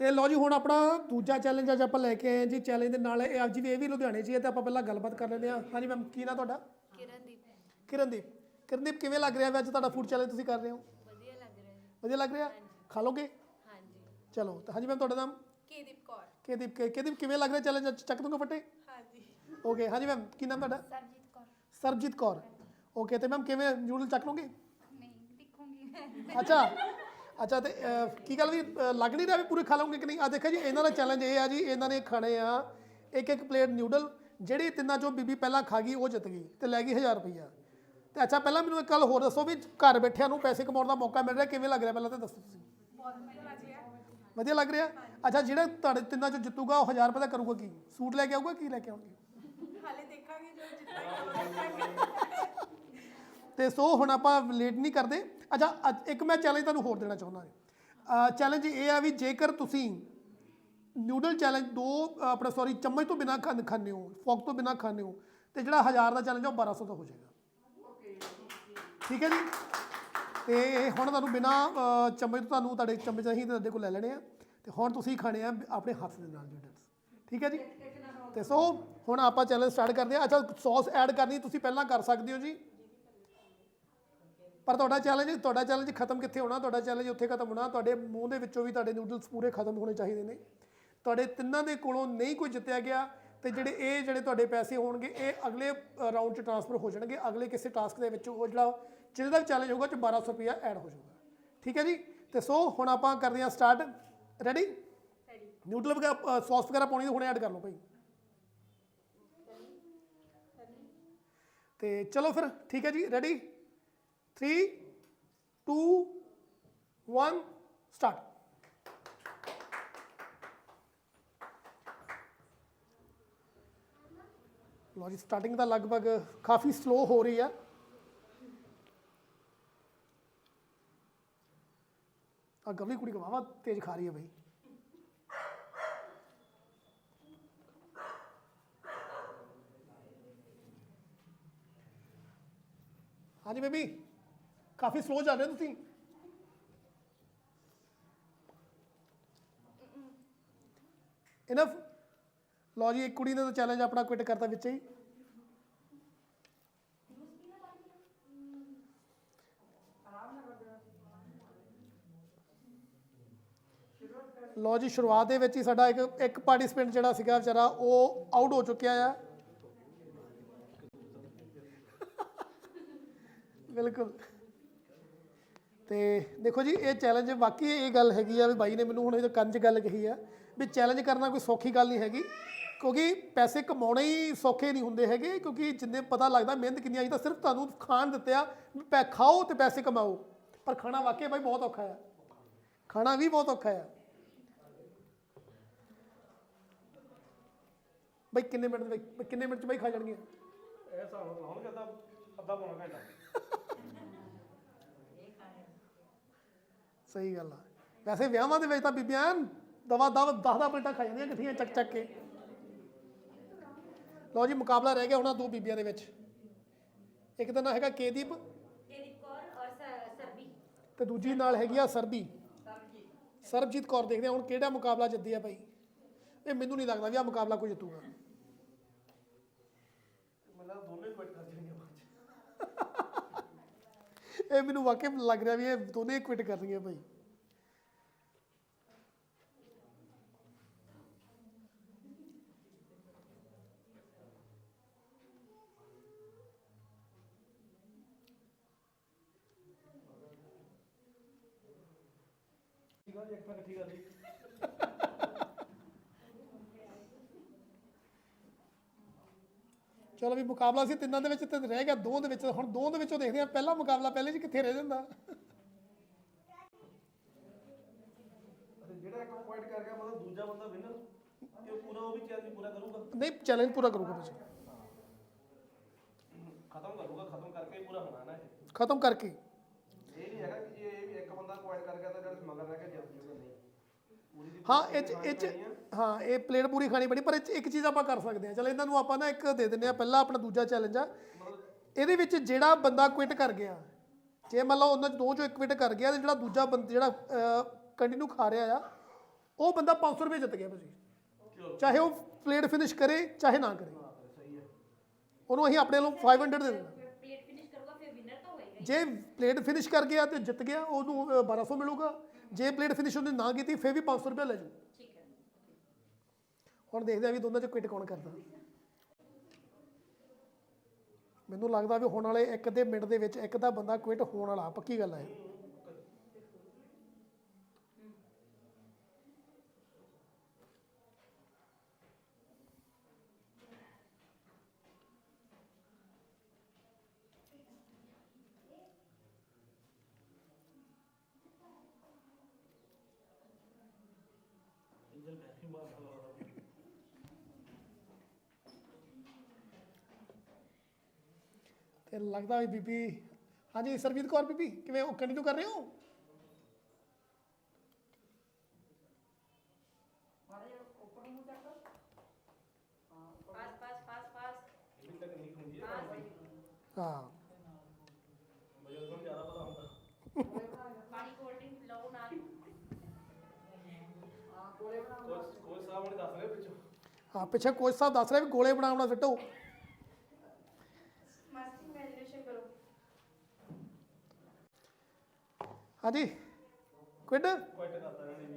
ਤੇ ਲਓ ਜੀ ਹੁਣ ਆਪਣਾ ਦੂਜਾ ਚੈਲੰਜ ਅੱਜ ਆਪਾਂ ਲੈ ਕੇ ਆਏ ਹਾਂ ਜੀ। ਚੈਲੰਜ ਦੇ ਨਾਲ ਇਹ ਅੱਜ ਵੀ ਇਹ ਵੀ ਲੁਧਿਆਣੇ 'ਚ ਹੀ ਹੈ ਤੇ ਆਪਾਂ ਪਹਿਲਾਂ ਗੱਲਬਾਤ ਕਰ ਲੈਂਦੇ ਹਾਂ। ਹਾਂਜੀ ਮੈਮ ਕੀ ਨਾਂ ਤੁਹਾਡਾ? ਕਿਰਨਦੀਪ ਕਿਰਨਦੀਪ। ਕਿਰਨਦੀਪ ਕਿਵੇਂ ਲੱਗ ਰਿਹਾ ਵੀ ਅੱਜ ਤੁਹਾਡਾ ਫੂਡ ਚੈਲੰਜ ਤੁਸੀਂ ਕਰ ਰਹੇ ਹੋ? ਵਧੀਆ ਲੱਗ ਰਿਹਾ ਜੀ। ਵਧੀਆ ਲੱਗ ਰਿਹਾ? ਖਾ ਲੋਗੇ? ਹਾਂਜੀ। ਚਲੋ ਤਾਂ ਹਾਂਜੀ ਮੈਮ ਤੁਹਾਡਾ ਨਾਮ? ਕੀਦੀਪ ਕੌਰ। ਕਿਰਦੀਪ ਕਿ- ਕਿਰਦੀਪ ਕਿਵੇਂ ਲੱਗ ਰਿਹਾ ਚੈਲੰਜ ਅੱਜ? ਚੱਕ ਦੂੰਗਾ ਫੱਟੇ? ਹਾਂਜੀ। ਓਕੇ ਹਾਂਜੀ ਮੈਮ ਕੀ ਨਾਮ ਤੁਹਾਡਾ? ਸਰਜੀਤ ਕੌਰ। ਸਰਬਜੀਤ ਕੌਰ। ਓਕੇ ਤੇ ਮੈਮ ਕਿਵੇਂ ਨਿਊਡਲ ਚੱਕ ਲੋਗੇ ਨਹੀਂ ਦਿਖੂੰਗੀ ਅੱਛਾ। ਅੱਛਾ ਤੇ ਅਹ, ਕੀ ਗੱਲ ਵੀ ਅਹ, ਲੱਗ ਨਹੀਂ ਰਿਹਾ ਵੀ ਪੂਰੇ ਖਾ ਲਓਗੇ ਕਿ ਨਹੀਂ? ਆ ਦੇਖੋ ਜੀ ਇਹਨਾਂ ਦਾ ਚੈਲੰਜ ਇਹ ਆ ਜੀ ਇਹਨਾਂ ਨੇ ਖਾਣੇ ਆ ਇੱਕ ਇੱਕ ਪਲੇਟ ਨਿਊਡਲ ਜਿਹੜੀ ਤਿੰਨਾਂ ਚੋਂ ਬੀਬੀ ਪਹਿਲਾਂ ਖਾ ਗਈ ਉਹ ਜਿੱਤ ਗਈ ਤੇ ਲੈ ਗਈ 1000 ਰੁਪਈਆ। ਤੇ ਅੱਛਾ ਪਹਿਲਾਂ ਮੈਨੂੰ ਇੱਕ ਗੱਲ ਹੋਰ ਦੱਸੋ ਵੀ ਘਰ ਬੈਠਿਆਂ ਨੂੰ ਪੈਸੇ ਕਮਾਉਣ ਦਾ ਮੌਕਾ ਮਿਲ ਰਿਹਾ ਕਿਵੇਂ ਲੱਗ ਰਿਹਾ ਪਹਿਲਾਂ ਤਾਂ ਦੱਸੋ ਤੁਸੀਂ? ਵਧੀਆ ਲੱਗ ਰਿਹਾ। ਅੱਛਾ ਜਿਹੜਾ ਤੁਹਾਡੇ ਤਿੰਨਾਂ ਚੋਂ ਜਿੱਤੂਗਾ ਉਹ 1000 ਰੁਪਏ ਦਾ ਕਰੂਗਾ ਕੀ? ਸੂਟ ਲੈ ਕੇ ਆਊਗਾ ਕੀ ਲੈ ਕੇ ਆਉਣਗੇ? ਹਾਲੇ ਦੇਖਾਂਗੇ ਜੋ ਜਿੱਤਾਂਗੇ ਤੇ ਸੋ ਹੁਣ ਆਪਾਂ ਲੇਟ ਨਹੀਂ ਕਰਦੇ ਅੱਛਾ ਅੱਜ ਇੱਕ ਮੈਂ ਚੈਲੰਜ ਤੁਹਾਨੂੰ ਹੋਰ ਦੇਣਾ ਚਾਹੁੰਦਾ ਹਾਂ ਚੈਲੰਜ ਇਹ ਆ ਵੀ ਜੇਕਰ ਤੁਸੀਂ ਨਿਊਡਲ ਚੈਲੰਜ ਦੋ ਆਪਣਾ ਸੌਰੀ ਚਮਚ ਤੋਂ ਬਿਨਾ ਖਾਂ ਖਾਂਦੇ ਹੋ ਫੋਕ ਤੋਂ ਬਿਨਾ ਖਾਂਦੇ ਹੋ, ਤੇ ਜਿਹੜਾ 1000 ਦਾ ਚੈਲੰਜ ਉਹ 1200 ਦਾ ਹੋ ਜਾਏਗਾ। ਠੀਕ ਹੈ ਜੀ? ਤੇ ਹੁਣ ਤੁਹਾਨੂੰ ਬਿਨਾ ਚਮਚ ਤੋਂ ਤੁਹਾਨੂੰ ਤੁਹਾਡੇ ਚਮਚ ਅਸੀਂ ਤੁਹਾਡੇ ਕੋਲ ਲੈ ਲੈਣੇ ਆ, ਤੇ ਹੁਣ ਤੁਸੀਂ ਖਾਣੇ ਆ ਆਪਣੇ ਹੱਥ ਦੇ ਨਾਲ ਨਿਊਡਲਸ ਠੀਕ ਹੈ ਜੀ? ਤੇ ਸੋ, ਹੁਣ ਆਪਾਂ ਚੈਲੰਜ ਸਟਾਰਟ ਕਰਦੇ ਆ। ਅੱਛਾ ਸੌਸ ਐਡ ਕਰਨੀ, ਤੁਸੀਂ ਪਹਿਲਾਂ ਕਰ ਸਕਦੇ ਹੋ ਜੀ। ਪਰ ਤੁਹਾਡਾ ਚੈਲੰਜ ਤੁਹਾਡਾ ਚੈਲੰਜ ਖਤਮ ਕਿੱਥੇ ਹੋਣਾ? ਤੁਹਾਡਾ ਚੈਲੰਜ ਉੱਥੇ ਖਤਮ ਹੋਣਾ। ਤੁਹਾਡੇ ਮੂੰਹ ਦੇ ਵਿੱਚੋਂ ਵੀ ਤੁਹਾਡੇ ਨੂਡਲਸ ਪੂਰੇ ਖਤਮ ਹੋਣੇ ਚਾਹੀਦੇ ਨੇ। ਤੁਹਾਡੇ ਤਿੰਨਾਂ ਦੇ ਕੋਲੋਂ ਨਹੀਂ ਕੋਈ ਜਿੱਤਿਆ ਗਿਆ ਤੇ ਜਿਹੜੇ ਇਹ ਜਿਹੜੇ ਤੁਹਾਡੇ ਪੈਸੇ ਹੋਣਗੇ ਇਹ ਅਗਲੇ ਰਾਊਂਡ 'ਚ ਟ੍ਰਾਂਸਫਰ ਹੋ ਜਾਣਗੇ। ਅਗਲੇ ਕਿਸੇ ਟਾਸਕ ਦੇ ਵਿੱਚ ਉਹ ਜਿਹੜਾ ਜਿਹਦਾ ਵੀ ਚੈਲੰਜ ਹੋਊਗਾ 'ਚ 1200 ਰੁਪਇਆ ਐਡ ਹੋ ਜਾਊਗਾ। ਠੀਕ ਹੈ ਜੀ? ਤੇ ਸੋ ਹੁਣ ਆਪਾਂ ਕਰਦੇ ਹਾਂ ਸਟਾਰਟ ਰੈਡੀ ਨਿਊਡਲ ਵਗੈਰਾ ਸੌਸ ਵਗੈਰਾ ਪਾਉਣੀ ਹੁਣੇ ਐਡ ਕਰ ਲਓ ਭਾਈ। ਤੇ ਚਲੋ ਫਿਰ ਠੀਕ ਹੈ ਜੀ? ਰੈਡੀ 3 2 1 ਸਟਾਰਟ ਲੋ ਜੀ ਸਟਾਰਟਿੰਗ ਤਾਂ ਲਗਭਗ ਕਾਫੀ ਸਲੋ ਹੋ ਰਹੀ ਆ। ਆ ਗਵਲੀ ਕੁੜੀ ਕਵਾਵਾ ਤੇਜ਼ ਖਾ ਰਹੀ ਹੈ ਬਈ। ਹਾਂਜੀ ਬੇਬੀ। ਕਾਫੀ ਸਲੋ ਚੱਲ ਰਹੇ ਹੋ ਤੁਸੀਂ। ਇਨਫ ਲਓ ਜੀ, ਇੱਕ ਕੁੜੀ ਨੇ ਤਾਂ ਚੈਲੰਜ ਆਪਣਾ ਕੁਇਟ ਕਰਤਾ ਵਿੱਚ ਹੀ। ਲਓ ਜੀ, ਸ਼ੁਰੂਆਤ ਦੇ ਵਿੱਚ ਹੀ ਸਾਡਾ ਇੱਕ ਇੱਕ ਪਾਰਟਿਸਪੈਂਟ ਜਿਹੜਾ ਸੀਗਾ ਵਿਚਾਰਾ, ਉਹ ਆਊਟ ਹੋ ਚੁੱਕਿਆ ਆ। ਬਿਲਕੁਲ। ਤੇ ਦੇਖੋ ਜੀ, ਇਹ ਚੈਲੰਜ ਵਾਕਈ ਇਹ ਗੱਲ ਹੈਗੀ ਆ ਵੀ ਬਾਈ ਨੇ ਮੈਨੂੰ ਹੁਣ ਇਹ ਕੰਨ 'ਚ ਗੱਲ ਕਹੀ ਆ ਵੀ ਚੈਲੰਜ ਕਰਨਾ ਕੋਈ ਸੌਖੀ ਗੱਲ ਨਹੀਂ ਹੈਗੀ, ਕਿਉਂਕਿ ਪੈਸੇ ਕਮਾਉਣੇ ਹੀ ਸੌਖੇ ਨਹੀਂ ਹੁੰਦੇ ਹੈਗੇ, ਕਿਉਂਕਿ ਜਿੰਨੇ ਪਤਾ ਲੱਗਦਾ ਮਿਹਨਤ ਕਿੰਨੀ ਆਈ ਤਾਂ ਸਿਰਫ ਤੁਹਾਨੂੰ ਖਾਣ ਦਿੱਤੇ ਆ, ਵੀ ਪੈ ਖਾਓ ਤੇ ਪੈਸੇ ਕਮਾਓ, ਪਰ ਖਾਣਾ ਵਾਕਿਆ ਬਾਈ ਬਹੁਤ ਔਖਾ ਆ। ਖਾਣਾ ਵੀ ਬਹੁਤ ਔਖਾ ਆ। ਬਾਈ ਕਿੰਨੇ ਮਿੰਟ ਬਾਈ ਕਿੰਨੇ ਮਿੰਟ ਚ ਬਾਈ ਖਾ ਜਾਣਗੇ ਇਹ ਹਿਸਾਬ ਲਾਉਣਗੇ, ਅੱਧਾ ਅੱਧਾ ਪੌਣਾ ਘੰਟਾ। ਸਹੀ ਗੱਲ ਆ। ਵੈਸੇ ਵਿਆਹਾਂ ਦੇ ਵਿੱਚ ਤਾਂ ਬੀਬੀਆਂ ਦਵਾ ਦਵ 10 10 ਪਲੇਟਾਂ ਖਾ ਜਾਂਦੀਆਂ ਇਕੱਠੀਆਂ ਚੱਕ ਚੱਕ ਕੇ। ਲਓ ਜੀ ਮੁਕਾਬਲਾ ਰਹਿ ਗਿਆ ਹੁਣ ਦੋ ਬੀਬੀਆਂ ਦੇ ਵਿੱਚ। ਇੱਕ ਦਾ ਨਾਂ ਹੈਗਾ ਕੇਦੀਪ। ਕੀਦੀਪ ਕੌਰ ਔਰ ਸਰਬੀ। ਤੇ ਦੂਜੀ ਨਾਲ ਹੈਗੀ ਆ ਸਰਬੀ। ਸਰਬਜੀਤ ਕੌਰ ਦੇਖਦੇ ਹਾਂ ਹੁਣ ਕਿਹੜਾ ਮੁਕਾਬਲਾ ਜਿੱਤਦੀ ਆ ਭਾਈ। ਇਹ ਮੈਨੂੰ ਨਹੀਂ ਲੱਗਦਾ ਵੀ ਆ ਮੁਕਾਬਲਾ ਕੋਈ ਜਿੱਤੂਗਾ ਮੈਨੂੰ ਲੱਗਦਾ ਦੋਨੇ ਕੁਇਟ ਕਰ ਦੇਣਗੇ ਬਾਅਦ ਚ ਇਹ ਮੈਨੂੰ ਵਾਕਈ ਲੱਗ ਰਿਹਾ ਵੀ ਇਹ ਦੋਨੇ ਕੁਇਟ ਕਰਨਗੇ ਭਾਈ। ਠੀਕ ਆ ਜੀ, ਇੱਕ ਮਿੰਟ ਠੀਕ ਆ ਜੀ। ਚਲੋ ਵੀ ਮੁਕਾਬਲਾ ਸੀ ਤਿੰਨਾਂ ਦੇ ਵਿੱਚ ਤੇ ਰਹਿ ਗਿਆ ਦੋ ਦੇ ਵਿੱਚ। ਹੁਣ ਦੋ ਦੇ ਵਿੱਚੋਂ ਦੇਖਦੇ ਆ ਪਹਿਲਾ ਮੁਕਾਬਲਾ ਪਹਿਲੇ 'ਚ ਕਿੱਥੇ ਰਹਿ ਜਾਂਦਾ? ਅਤੇ ਜਿਹੜਾ ਇੱਕ ਕੁਇਟ ਕਰ ਗਿਆ ਮਤਲਬ ਦੂਜਾ ਬੰਦਾ ਵਿਨਰ ਕਿ ਉਹ ਪੂਰਾ ਉਹ ਵੀ ਚੈਲੰਜ ਪੂਰਾ ਕਰੂਗਾ? ਨਹੀਂ ਚੈਲੰਜ ਪੂਰਾ ਕਰੂਗਾ ਖਤਮ ਕਰੂਗਾ ਖਤਮ ਕਰਕੇ ਹੀ ਪੂਰਾ ਹੋਣਾ ਨਾ ਇਹ। ਖਤਮ ਕਰਕੇ। ਇਹ ਨਹੀਂ ਹੈਗਾ ਕਿ ਜੇ ਇਹ ਵੀ ਇੱਕ ਬੰਦਾ ਕੁਇਟ ਕਰ ਗਿਆ ਤਾਂ ਜਿਹੜਾ ਮਗਰ ਰਹਿ ਕੇ ਜਿੱਤ ਜੂਗਾ ਨਹੀਂ। ਪੂਰੀ ਦੀ ਹਾਂ ਇਹ ਇਹ 'ਚ- ਹਾਂ ਇਹ ਪਲੇਟ ਪੂਰੀ ਖਾਣੀ ਪੈਣੀ ਪਰ ਇਹ ਇੱਕ ਚੀਜ਼ ਆਪਾਂ ਕਰ ਸਕਦੇ ਹਾਂ। ਚਲ ਇਹਨਾਂ ਨੂੰ ਆਪਾਂ ਨਾ ਇੱਕ ਦੇ ਦਿੰਦੇ ਆ ਪਹਿਲਾਂ ਆਪਣਾ ਦੂਜਾ ਚੈਲੰਜ ਆ। ਇਹਦੇ ਵਿੱਚ ਜਿਹੜਾ ਬੰਦਾ ਕੁਇਟ ਕਰ ਗਿਆ ਜੇ ਮੰਨ ਲਓ ਉਹਨਾਂ 'ਚ ਦੋ ਚੋਂ ਇੱਕ ਕੁਇਟ ਕਰ ਗਿਆ ਤੇ ਜਿਹੜਾ ਦੂਜਾ ਬੰਦਾ ਜਿਹੜਾ ਕੰਟੀਨਿਊ ਖਾ ਰਿਹਾ ਆ ਉਹ ਬੰਦਾ 500 ਰੁਪਏ ਜਿੱਤ ਗਿਆ ਭਾਜੀ। ਚਾਹੇ ਉਹ ਪਲੇਟ ਫਿਨਿਸ਼ ਕਰੇ ਚਾਹੇ ਨਾ ਕਰੇ। ਉਹਨੂੰ ਅਸੀਂ ਆਪਣੇ ਵੱਲੋਂ 500 ਦੇ ਦਿੰਦੇ ਜੇ ਪਲੇਟ ਫਿਨਿਸ਼ ਕਰ ਗਿਆ ਤੇ ਜਿੱਤ ਗਿਆ ਉਹਨੂੰ 1200 ਮਿਲੂਗਾ। ਜੇ ਪਲੇਟ ਫਿਨਿਸ਼ ਉਹਨੇ ਨਾ ਕੀਤੀ ਫੇਰ ਵੀ 500 ਰੁਪਏ ਲੈ ਜਾਊ। ਹੁਣ ਦੇਖਦੇ ਆ ਵੀ ਦੋਨਾਂ ਚ ਕੁਇਟ ਕੌਣ ਕਰਦਾ। ਮੈਨੂੰ ਲੱਗਦਾ ਵੀ ਹੁਣ ਵਾਲੇ ਇੱਕ ਦੇ ਮਿੰਟ ਦੇ ਵਿੱਚ ਇੱਕ ਦਾ ਬੰਦਾ ਕੁਇਟ ਹੋਣ ਵਾਲਾ, ਪੱਕੀ ਗੱਲ ਹੈ ਇੰਜਨ ਵੈਸੇ ਤੇ ਲੱਗਦਾ ਵੀ ਬੀਬੀ ਹਾਂਜੀ ਸਰਬਜੀਤ ਕੌਰ ਬੀਬੀ ਕਿਵੇਂ ਉਹ ਕੰਟੀਨਿਊ ਕਰ ਰਹੇ ਹੋ ਹਾਂ ਪਾਣੀ ਕੋਲਡ ਡਰਿੰਕ ਲਓ ਨਾਲ ਹਾਂ ਕੋਲੇ ਬਣਾਉਣਾ ਕੋਚ ਸਾਹਿਬ ਨੇ ਦੱਸ ਰਹੇ ਪਿੱਛੇ ਹਾਂ ਪਿੱਛੇ ਕੋਚ ਸਾਹਿਬ ਦੱਸ ਰਹੇ ਵੀ ਗੋਲੇ ਬਣਾਉਣਾ ਫਿੱਟੋ ਹਾਂਜੀ ਕੁਇਟ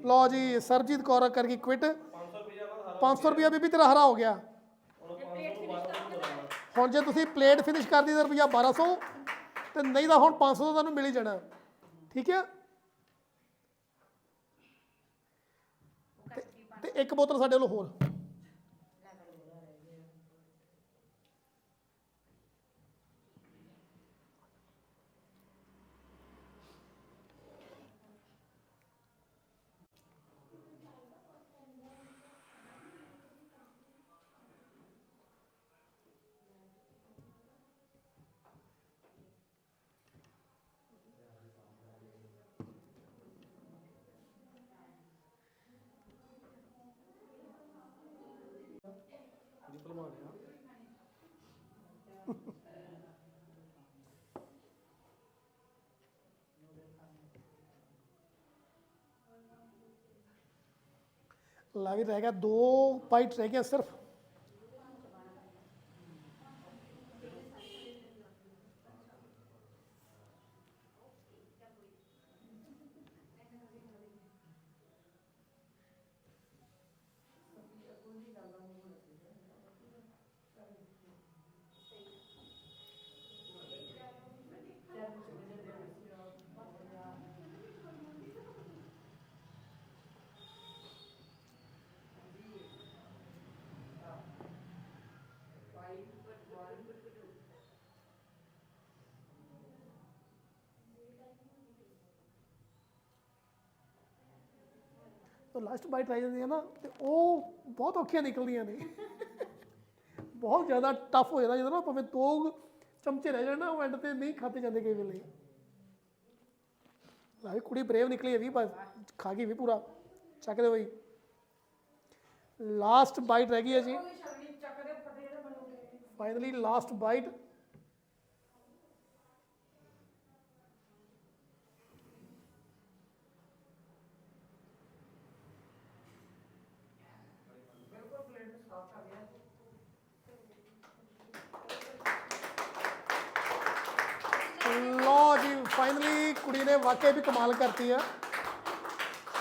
ਲਓ ਜੀ, ਸਰਬਜੀਤ ਕੌਰ ਕਰ ਗਈ ਕੁਇਟ 500 ਰੁਪਏ ਨਾਲ ਸਾਰਾ 500 ਰੁਪਿਆ ਬੀਬੀ ਤੇਰਾ ਹਰਾ ਹੋ ਗਿਆ। ਹੁਣ ਜੇ ਤੁਸੀਂ ਪਲੇਟ ਫਿਨਿਸ਼ ਕਰਦੀ ਤਾਂ ਰੁਪਿਆ 1200 ਤੇ ਨਹੀਂ ਤਾਂ ਹੁਣ 500 ਦਾ ਤੁਹਾਨੂੰ ਮਿਲ ਹੀ ਜਾਣਾ। ਠੀਕ ਹੈ? ਤੇ- ਤੇ ਇੱਕ ਬੋਤਲ ਸਾਡੇ ਵੱਲੋਂ ਹੋਰ। ਲਾ ਵੀ ਰਹਿ ਗਿਆ ਦੋ ਬਾਈਟ ਰਹਿ ਗਿਆ ਸਿਰਫ ਤਾਂ ਲਾਸਟ ਬਾਈਟ ਰਹਿ ਜਾਂਦੀ ਹੈ ਨਾ ਤੇ ਉਹ ਬਹੁਤ ਔਖੀਆਂ ਨਿਕਲਦੀਆਂ ਨੇ। ਬਹੁਤ ਜ਼ਿਆਦਾ ਟਫ ਹੋ ਜਾਂਦਾ ਜਦੋਂ ਨਾ ਭਾਵੇਂ ਦੋ ਚਮਚੇ ਰਹਿ ਜਾਣ ਨਾ ਉਹ ਐਂਡ ਤੇ ਨਹੀਂ ਖਾਤੇ ਜਾਂਦੇ ਕਈ ਵੇਲੇ। ਲਾ ਵੀ ਕੁੜੀ ਬਰੇਵ ਨਿਕਲੀ ਹੈ ਵੀ ਬਸ ਖਾ ਗਈ ਵੀ ਪੂਰਾ। ਚੱਕ ਦੇ ਬਈ। ਲਾਸਟ ਬਾਈਟ ਰਹਿ ਗਈ ਹੈ ਜੀ। ਫਾਈਨਲੀ ਲਾਸਟ ਬਾਈਟ ਲੋ ਜੀ ਫਾਈਨਲੀ ਕੁੜੀ ਨੇ ਵਾਕਈ ਵੀ ਕਮਾਲ ਕਰਤੀ ਆ।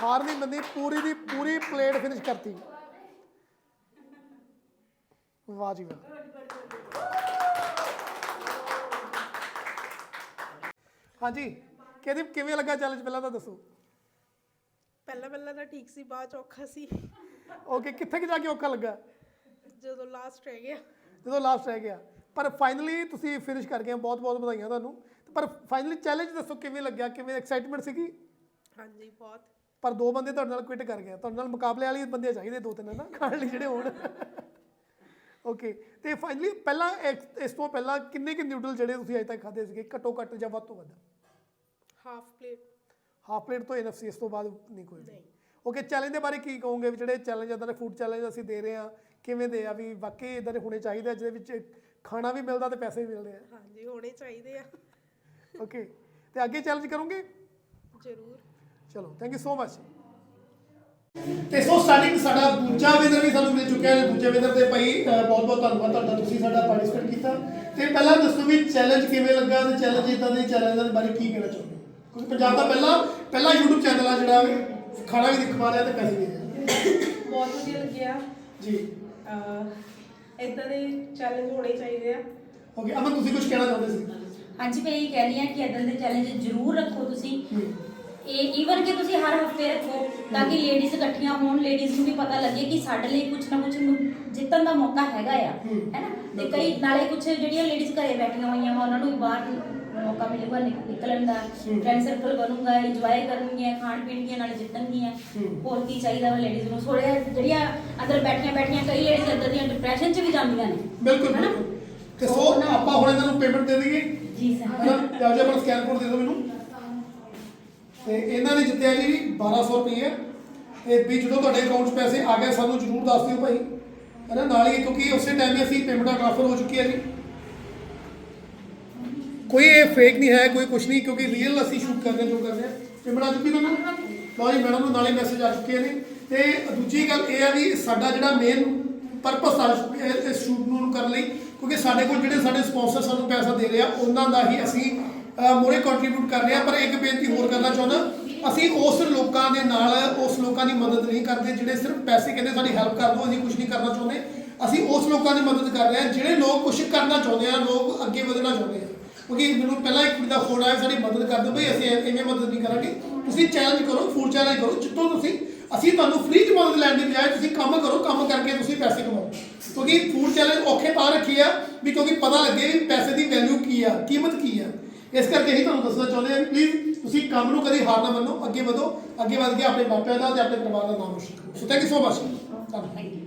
ਹਾਰ ਨਹੀਂ ਮੰਨੀ ਪੂਰੀ ਦੀ ਪੂਰੀ ਪਲੇਟ ਫਿਨਿਸ਼ ਕਰਤੀ। ਵਾਹ ਜੀ ਵਾਹ। ਹਾਂਜੀ ਕਿਹਦੀ ਕਿਵੇਂ ਲੱਗਾ ਚੈਲੰਜ ਪਹਿਲਾਂ ਤਾਂ ਦੱਸੋ। ਪਹਿਲਾਂ ਪਹਿਲਾਂ ਤਾਂ ਠੀਕ ਸੀ ਬਾਅਦ ਚ ਔਖਾ ਸੀ। ਓਕੇ ਕਿੱਥੇ ਕਿ ਜਾ ਕੇ ਔਖਾ ਲੱਗਾ? ਜਦੋਂ ਲਾਸਟ ਰਹਿ ਗਿਆ। ਜਦੋਂ ਲਾਸਟ ਰਹਿ ਗਿਆ। ਪਰ ਫਾਈਨਲੀ ਤੁਸੀਂ ਫਿਨਿਸ਼ ਕਰ ਗਏ ਬਹੁਤ ਬਹੁਤ ਵਧਾਈਆਂ ਤੁਹਾਨੂੰ। ਤੇ ਪਰ ਫਾਈਨਲੀ ਚੈਲੰਜ ਦੱਸੋ ਕਿਵੇਂ ਲੱਗਿਆ ਕਿਵੇਂ ਐਕਸਾਈਟਮੈਂਟ ਸੀਗੀ? ਹਾਂਜੀ ਬਹੁਤ। ਪਰ ਦੋ ਬੰਦੇ ਤੁਹਾਡੇ ਨਾਲ ਕੁਇਟ ਕਰ ਗਏ ਤੁਹਾਡੇ ਨਾਲ ਮੁਕਾਬਲੇ ਵਾਲੀ ਬੰਦੇ ਚਾਹੀਦੇ ਦੋ ਤਿੰਨ ਨਾ ਖਾਣ ਲਈ ਜਿਹੜੇ ਹੋਣ। ਓਕੇ ਤੇ ਫਾਈਨਲੀ ਪਹਿਲਾਂ ਇਸ- ਤੋਂ ਪਹਿਲਾਂ ਕਿੰਨੇ ਕਿ ਨਿਊਡਲ ਜਿਹੜੇ ਤੁਸੀਂ ਅਜੇ ਤੱਕ ਖਾਦੇ ਸੀਗੇ? ਘੱਟੋ ਘੱਟ ਜਾਂ ਵੱਧ ਤੋਂ ਵੱਧ? ਹਾਫ ਪਲੇਟ ਹਾਫ ਪਲੇਟ ਤੋਂ ਇਨਫ ਸੀ ਇਸ ਤੋਂ ਬਾਅਦ ਨਹੀਂ ਕੋਈ ਨਹੀਂ। ਓਕੇ ਚੈਲੰਜ ਦੇ ਬਾਰੇ ਕੀ ਕਹੋਗੇ ਵੀ ਜਿਹੜੇ ਚੈਲੰਜ ਦੇ ਫੂਡ ਚੈਲੰਜ ਅਸੀਂ ਦੇ ਰਹੇ ਆ ਕਿਵੇਂ ਦੇ ਆ? ਵੀ ਵਾਕਈ ਇਦਾਂ ਦੇ ਹੋਣੇ ਚਾਹੀਦੇ ਜਿਹਦੇ ਵਿੱਚ ਖਾਣਾ ਵੀ ਮਿਲਦਾ ਤੇ ਪੈਸੇ ਵੀ ਮਿਲਦੇ ਆ। ਹਾਂਜੀ ਹੋਣੇ ਚਾਹੀਦੇ ਆ। ਓਕੇ ਤੇ ਅੱਗੇ ਚੈਲੰਜ ਕਰੋਗੇ? ਜ਼ਰੂਰ। ਚਲੋ ਥੈਂਕ ਯੂ ਸੋ ਮਚ ਤੇ ਸੋ ਸਟਾਰਟਿੰਗ ਸਾਡਾ ਦੂਜਾ ਵਿਨਰ ਵੀ ਸਾਨੂੰ ਮਿਲ ਚੁੱਕਿਆ ਹੈ ਦੂਜੇ ਵਿਨਰ ਤੇ ਭਾਈ ਬਹੁਤ ਬਹੁਤ ਧੰਨਵਾਦ ਤੁਹਾਡਾ ਤੁਸੀਂ ਸਾਡਾ ਪਾਰਟਿਸਿਪੇਟ ਕੀਤਾ। ਤੇ ਪਹਿਲਾਂ ਦੱਸੋ ਵੀ ਚੈਲੰਜ ਕਿਵੇਂ ਲੱਗਾ ਤੇ ਚੈਲੰਜ ਇਦਾਂ ਦੇ ਚੈਲੰਜਾਂ ਦੇ ਬਾਰੇ ਕੀ ਕਹਿਣਾ ਚਾਹੁੰਦੇ ਕਿਉਂਕਿ ਪੰਜਾਬ ਦਾ ਪਹਿਲਾ ਪਹਿਲਾ YouTube ਚੈਨਲ ਆ ਜਿਹੜਾ ਖਾਣਾ ਵੀ ਦਿਖਵਾ ਰਿਹਾ ਤੇ ਪੈਸੇ ਵੀ ਬਹੁਤ ਵਧੀਆ ਲੱਗਿਆ। ਜੀ। ਇਦਾਂ ਦੇ ਚੈਲੰਜ ਹੋਣੇ ਚਾਹੀਦੇ ਆ। ਓਕੇ ਅਮਨ ਤੁਸੀਂ ਕੁਝ ਕਹਿਣਾ ਚਾਹੁੰਦੇ ਸੀ? ਹਾਂਜੀ ਮੈਂ ਇਹ ਕਹਿ ਰਹੀ ਹਾਂ ਕਿ ਇਦਾਂ ਦੇ ਚੈਲੰਜ ਜ਼ਰੂਰ ਰੱਖੋ ਤੁਸੀਂ। ਇਹ ਈਵਨ ਕਿ ਤੁਸੀਂ ਹਰ ਹਫ਼ਤੇ ਰੱਖੋ ਤਾਂ ਕਿ ਲੇਡੀਜ਼ ਇਕੱਠੀਆਂ ਹੋਣ ਲੇਡੀਜ਼ ਨੂੰ ਵੀ ਪਤਾ ਲੱਗੇ ਕਿ ਸਾਡੇ ਲਈ ਕੁਝ ਨਾ ਕੁਝ ਜਿੱਤਣ ਦਾ ਮੌਕਾ ਹੈਗਾ ਆ। ਹੈਨਾ ਤੇ ਕਈ ਨਾਲੇ ਕੁਝ ਜਿਹੜੀਆਂ ਲੇਡੀਜ਼ ਘਰੇ ਬੈਠੀਆਂ ਹੋਈਆਂ ਵਾ ਉਹਨਾਂ ਨੂੰ ਬਾਹਰ ਮੌਕਾ ਮਿਲੂਗਾ ਨਿਕ- ਨਿਕਲਣ ਦਾ। ਫਰੈਂਡ ਸਰਕਲ ਬਣੂਗਾ ਇੰਜੋਏ ਕਰਨਗੀਆਂ ਖਾਣ ਪੀਣਗੀਆਂ ਨਾਲੇ ਜਿੱਤਣਗੀਆਂ। ਹੋਰ ਕੀ ਚਾਹੀਦਾ ਵਾ ਲੇਡੀਜ਼ ਨੂੰ ਥੋੜੇ ਜਿਹੜੀਆਂ ਅੰਦਰ ਬੈਠੀਆਂ ਬੈਠੀਆਂ ਕਈ ਲੇਡੀਜ਼ ਅੰਦਰ ਦੀਆਂ ਡਿਪਰੈਸ਼ਨ 'ਚ ਵੀ ਜਾਂਦੀਆਂ ਨੇ? ਬਿਲਕੁਲ ਤੇ ਸੋ ਆਪਾਂ ਹੁਣ ਇਹਨਾਂ ਨੂੰ ਪੇਮੈਂਟ ਦੇ ਦਈਏ ਜੀ ਸਰ। ਹਨਾ ਜਾਓ ਆਪਣਾ ਸਕੈਨ ਕੋਡ ਦੇ ਦਿਓ ਮੈਨੂੰ। ਤੇ ਇਹਨਾਂ ਨੇ ਜਿੱਤਿਆ ਜੀ 1200 ਰੁਪਏ ਤੇ ਵੀ ਜਦੋਂ ਤੁਹਾਡੇ ਅਕਾਊਂਟ 'ਚ ਪੈਸੇ ਆ ਗਏ, ਸਾਨੂੰ ਜ਼ਰੂਰ ਦੱਸ ਦਿਓ ਭਾਈ। ਹਨਾ ਨਾਲ ਹੀ, ਕਿਉਂਕਿ ਉਸੇ ਟਾਈਮ ਹੀ ਅਸੀਂ ਪੇਮੈਂਟਾਂ ਟ੍ਰਾਂਸਫਰ ਹੋ ਚੁੱਕੀ ਹੈ ਜੀ। ਕੋਈ ਇਹ ਫੇਕ ਨਹੀਂ ਹੈ, ਕੋਈ ਕੁਝ ਨਹੀਂ, ਕਿਉਂਕਿ ਰੀਅਲ ਅਸੀਂ ਸ਼ੂਟ ਕਰਦੇ ਹਾਂ, ਜੋ ਕਰਦੇ ਹਾਂ। ਪੇਮੈਂਟ ਆ ਚੁੱਕੀ ਤੁਹਾਨੂੰ ਲਓ ਜੀ ਮੈਡਮ ਨੂੰ ਨਾਲੇ ਮੈਸੇਜ ਆ ਚੁੱਕੇ ਨੇ। ਤੇ ਦੂਜੀ ਗੱਲ ਇਹ ਆ ਵੀ ਸਾਡਾ ਜਿਹੜਾ ਮੇਨ ਪਰਪਸ ਆ ਇਸ- ਸ਼ੂਟ ਨੂੰ ਕਰਨ ਲਈ, ਕਿਉਂਕਿ ਸਾਡੇ ਕੋਲ ਜਿਹੜੇ ਸਾਡੇ ਸਪਾਂਸਰ ਸਾਨੂੰ ਪੈਸਾ ਦੇ ਰਹੇ ਆ, ਉਹਨਾਂ ਦਾ ਹੀ ਅਸੀਂ ਮੋਰੇ ਕੰਟਰੀਬਿਊਟ ਕਰ ਰਹੇ ਆ। ਪਰ ਇੱਕ ਬੇਨਤੀ ਹੋਰ ਕਰਨਾ ਚਾਹੁੰਦਾ, ਅਸੀਂ ਉਸ ਲੋਕਾਂ ਦੇ ਨਾਲ, ਉਸ ਲੋਕਾਂ ਦੀ ਮਦਦ ਨਹੀਂ ਕਰਦੇ, ਜਿਹੜੇ ਸਿਰਫ ਪੈਸੇ ਕਹਿੰਦੇ ਸਾਡੀ ਹੈਲਪ ਕਰ ਦਿਓ, ਅਸੀਂ ਕੁਝ ਨਹੀਂ ਕਰਨਾ ਚਾਹੁੰਦੇ। ਅਸੀਂ ਉਸ ਲੋਕਾਂ ਦੀ ਮਦਦ ਕਰ ਰਹੇ ਆ, ਜਿਹੜੇ ਲੋਕ ਕੁਝ ਕਰਨਾ ਚਾਹੁੰਦੇ ਆ, ਲੋਕ ਅੱਗੇ ਵਧਣਾ ਚਾਹੁੰਦੇ ਆ। ਕਿਉਂਕਿ ਮੈਨੂੰ ਪਹਿਲਾਂ ਇੱਕ ਕੁੜੀ ਦਾ ਫੋਨ ਆਇਆ, ਸਾਡੀ ਮਦਦ ਕਰ ਦਿਓ, ਬਈ ਅਸੀਂ ਐ- ਐਵੇਂ ਮਦਦ ਨਹੀਂ ਕਰਾਂਗੇ। ਤੁਸੀਂ ਚੈਲੰਜ ਕਰੋ ਫੂਡ ਚੈਲੰਜ ਕਰੋ ਜਿੱਥੋਂ ਤੁਸੀਂ। ਅਸੀਂ ਤੁਹਾਨੂੰ ਫ੍ਰੀ ਚ ਮਦਦ ਲੈਣ ਦੀ ਬਜਾਏ ਤੁਸੀਂ ਕੰਮ ਕਰੋ, ਕੰਮ ਕਰਕੇ ਤੁਸੀਂ ਪੈਸੇ ਕਮਾਓ। ਕਿਉਂਕਿ ਫੂਡ ਚੈਲੰਜ ਔਖੇ ਤਾਂ ਰੱਖੀ ਆ ਵੀ ਕਿਉਂਕਿ ਪਤਾ ਲੱਗੇ ਵੀ ਪੈਸੇ ਦੀ ਵੈਲਿਊ ਕੀ ਆ, ਕੀਮਤ ਕੀ ਆ। ਇਸ ਕਰਕੇ ਹੀ ਤੁਹਾਨੂੰ ਦੱਸਣਾ ਚਾਹੁੰਦੇ ਆ ਪਲੀਜ਼ ਤੁਸੀਂ ਕੰਮ ਨੂੰ ਕਦੀ ਹਾਰ ਨਾ ਮੰਨੋ, ਅੱਗੇ ਵਧੋ, ਅੱਗੇ ਵਧ ਕੇ ਆਪਣੇ ਮਾਪਿਆਂ ਦਾ ਤੇ ਆਪਣੇ ਪਰਿਵਾਰ ਦਾ ਨਾਮ ਰੋਸ਼ਨ ਕਰੋ। So thank you so much ਧੰਨਵਾਦ ਥੈਂਕ ਯੂ